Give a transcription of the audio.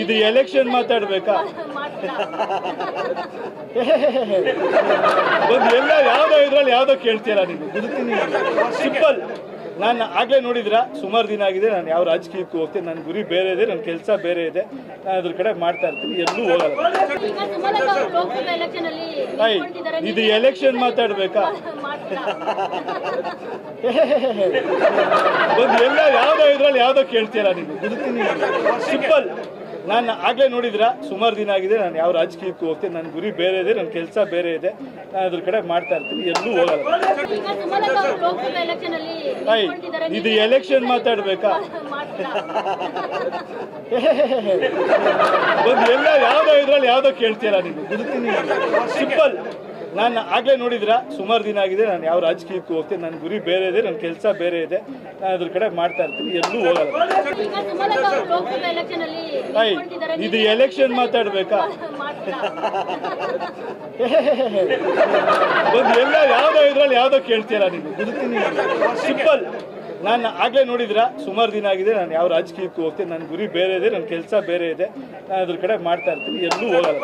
ಇದು ಎಲೆಕ್ಷನ್ ಮಾತಾಡ್ಬೇಕಾ? ಒಂದು ಎಲ್ಲ ಯಾವ್ದೋ ಇದ್ರಲ್ಲಿ ಯಾವ್ದೋ ಕೇಳ್ತೀರಾ ನೀವು ಗುರುತೀನಿ ಸಿಂಪಲ್ ನಾನು ಆಗ್ಲೇ ನೋಡಿದ್ರ ಸುಮಾರು ದಿನ ಆಗಿದೆ ನಾನು ಯಾವ ರಾಜಕೀಯಕ್ಕೂ ಹೋಗ್ತೀನಿ ನನ್ನ ಗುರಿ ಬೇರೆ ಇದೆ ನನ್ನ ಕೆಲಸ ಬೇರೆ ಇದೆ ನಾನು ಅದ್ರ ಕಡೆ ಮಾಡ್ತಾ ಇರ್ತೀನಿ ಎಲ್ಲೂ ಹೋಗಲ್ಲ ಇದು ಎಲೆಕ್ಷನ್ ಮಾತಾಡ್ಬೇಕಾ? ಒಂದು ಎಲ್ಲ ಯಾವ್ದೋ ಇದ್ರಲ್ಲಿ ಯಾವ್ದೋ ಕೇಳ್ತೀರಾ ನೀವು ಗುರುತೀನಿ ಸಿಂಪಲ್. ನಾನು ಆಗ್ಲೇ ನೋಡಿದ್ರ? ಸುಮಾರು ದಿನ ಆಗಿದೆ ನಾನು ಯಾವ ರಾಜಕೀಯಕ್ಕೂ ಹೋಗ್ತೀನಿ. ನನ್ನ ಗುರಿ ಬೇರೆ ಇದೆ ನನ್ನ ಕೆಲಸ ಬೇರೆ ಇದೆ. ನಾನು ಅದ್ರ ಕಡೆ ಮಾಡ್ತಾ ಇರ್ತೀನಿ ಎಲ್ಲೂ ಹೋಗಲ್ಲ. ಇದು ಎಲೆಕ್ಷನ್ ಮಾತಾಡ್ಬೇಕಾ? ಒಂದು ಎಲ್ಲ ಯಾವ್ದೋ ಇದ್ರಲ್ಲಿ ಯಾವ್ದೋ ಕೇಳ್ತೀರಾ ನೀವು ಗುರುತೀನಿ ಸಿಂಪಲ್. ನಾನು ಆಗಲೇ ನೋಡಿದ್ರ? ಸುಮಾರು ದಿನ ಆಗಿದೆ ನಾನು ಯಾವ ರಾಜಕೀಯಕ್ಕೂ ಹೋಗ್ತೀನಿ ನನ್ನ ಗುರಿ ಬೇರೆ ಇದೆ ನನ್ನ ಕೆಲಸ ಬೇರೆ ಇದೆ ನಾನು ಅದ್ರ ಕಡೆ ಮಾಡ್ತಾ ಇರ್ತೀನಿ ಎಲ್ಲೂ ಹೋಗಲ್ಲ. ಇದು ಎಲೆಕ್ಷನ್ ಮಾತಾಡ್ಬೇಕಾ? ಒಂದು ಎಲ್ಲ ಯಾವ್ದೋ ಇದ್ರಲ್ಲಿ ಯಾವ್ದೋ ಕೇಳ್ತೀರ ನೀವು? ಗುರುತೀನಿ ಸಿಂಪಲ್. ನಾನು ಆಗಲೇ ನೋಡಿದ್ರ? ಸುಮಾರು ದಿನ ಆಗಿದೆ ನಾನು ಯಾವ ರಾಜಕೀಯಕ್ಕೂ ಹೋಗ್ತೀನಿ ನನ್ನ ಗುರಿ ಬೇರೆ ಇದೆ ನನ್ನ ಕೆಲಸ ಬೇರೆ ಇದೆ ನಾನು ಅದ್ರ ಕಡೆ ಮಾಡ್ತಾ ಇರ್ತೀನಿ ಎಲ್ಲೂ ಹೋಗಲ್ಲ.